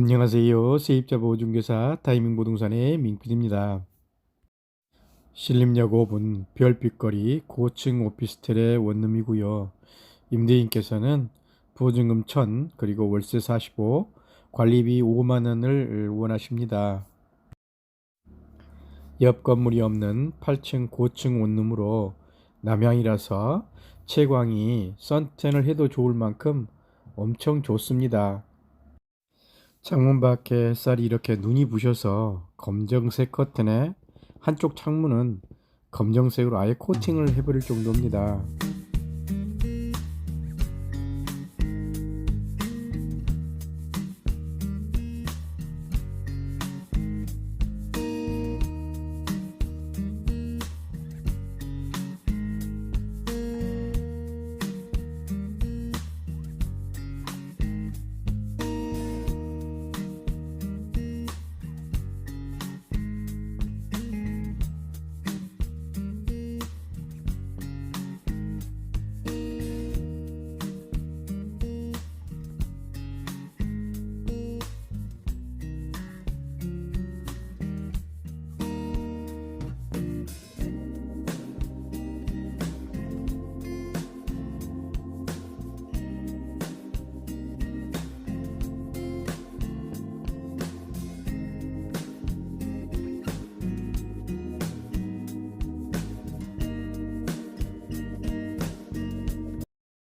안녕하세요. 세입자 보증교사 타이밍 부동산의 민필입니다. 신림역 5분 별빛거리 고층 오피스텔의 원룸이고요. 임대인께서는 보증금 1000 그리고 월세 45 관리비 5만 원을 원하십니다. 옆 건물이 없는 8층 고층 원룸으로 남향이라서 채광이 선텐을 해도 좋을 만큼 엄청 좋습니다. 창문 밖에 쌀이 이렇게 눈이 부셔서 검정색 커튼에 한쪽 창문은 검정색으로 아예 코팅을 해버릴 정도입니다.